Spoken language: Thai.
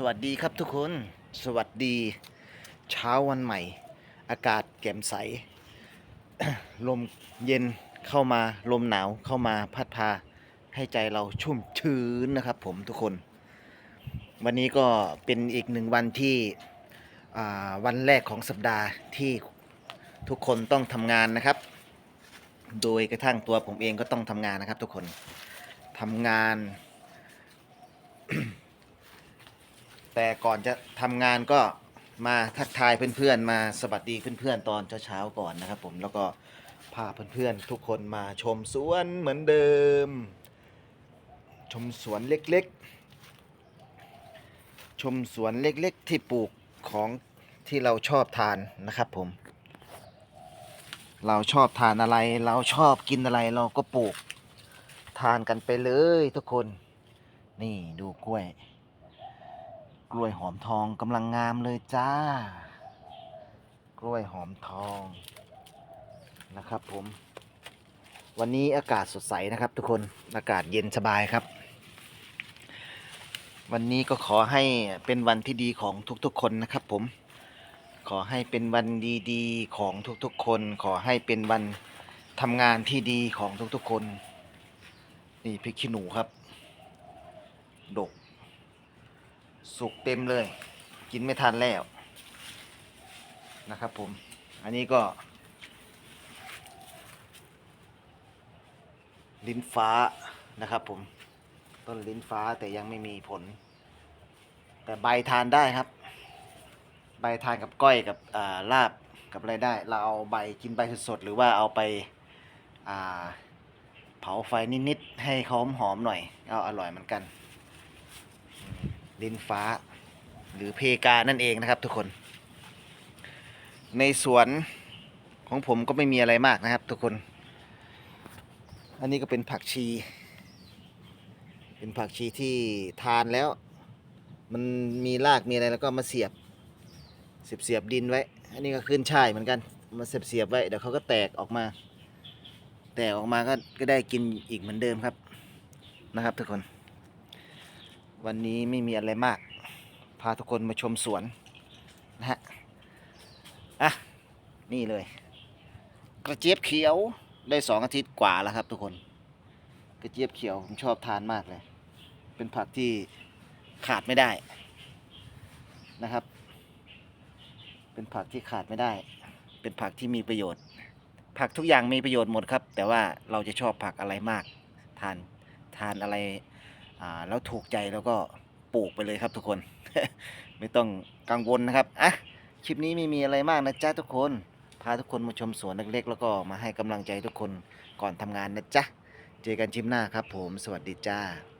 สวัสดีครับทุกคน สวัสดี เช้าวันใหม่ อากาศแจ่มใส ลมเย็นเข้ามาลมหนาวเข้ามาพัดพาให้ใจเราชุ่มชื้นนะครับผมทุกคน วันนี้ก็เป็นอีกหนึ่งวันที่วันแรกของสัปดาห์ที่ทุกคนต้องทำงานนะครับ โดยกระทั่งตัวผมเองก็ต้องทำงานนะครับทุกคนทำงาน แต่ก่อนจะทำงานก็มาทักทายเพื่อนๆ มาสวัสดีเพื่อนๆ ตอนเช้าๆก่อนนะครับผมแล้วก็พาเพื่อนๆ ทุกคนมาชมสวนเหมือนเดิม ชมสวนเล็กๆ ชมสวนเล็กๆ ที่ปลูกของที่เราชอบทานนะครับผม เราชอบทานอะไร เราชอบกินอะไรเราก็ปลูก ทานกันไปเลยทุกคน นี่ดูกล้วย กล้วยหอมทองกำลังงามเลยจ้า กล้วยหอมทองนะครับผม วันนี้อากาศสดใสนะครับ ทุกคนอากาศเย็นสบายครับ วันนี้ก็ขอให้เป็นวันที่ดีของทุกๆคนนะครับ ผม ขอให้เป็นวันดีๆของทุกๆคน ขอให้เป็นวันทำงานที่ดีของทุกๆคน นี่พริกขี้หนูครับ ดก สุกเต็มเลย กินไม่ทันแล้วนะครับผมอันนี้ก็ลิ้นฟ้านะครับผมต้นลิ้นฟ้าแต่ยังไม่มีผล แต่ใบทานได้ครับ ใบทานกับก้อยกับาลาบกับอะไรได้ เราเอาใบกินใบสดๆหรือว่าเอาไปเผาไฟนิดๆให้เขาหอมๆหน่อยก็อร่อยเหมือนกัน ลิ้นฟ้า หรือเพกานั่นเองนะครับทุกคน ในสวนของผมก็ไม่มีอะไรมากนะครับ ทุกคน อันนี้ก็เป็นผักชี เป็นผักชีที่ทานแล้ว มันมีรากมีอะไรแล้วก็มาเสียบเสียบเสียบดินไว้ อันนี้ก็ขึ้นช่ายเหมือนกัน มาเสียบเสียบไว้ เดี๋ยวเขาก็แตกออกมา แตกออกมาก็ก็ได้กินอีกเหมือนเดิมครับ นะครับทุกคน วันนี้ไม่มีอะไรมาก พาทุกคนมาชมสวนนะฮะ อะ นี่เลย กระเจี๊ยบเขียวได้สองอาทิตย์กว่าแล้วครับทุกคน กระเจี๊ยบเขียวผมชอบทานมากเลย เป็นผักที่ขาดไม่ได้นะครับ เป็นผักที่ขาดไม่ได้ เป็นผักที่มีประโยชน์ ผักทุกอย่างมีประโยชน์หมดครับ แต่ว่าเราจะชอบผักอะไรมาก ทานทานอะไร อ่าแล้วถูกใจแล้วก็ปลูกไปเลยครับทุกคน ไม่ต้องกังวลนะครับอะคลิปนี้ไม่มีอะไรมากนะจ๊ะทุกคน พาทุกคนมาชมสวนเล็กๆ แล้วก็มาให้กำลังใจทุกคนก่อนทำงานนะจ๊ะ เจอกันชิมหน้าครับผม สวัสดีจ้า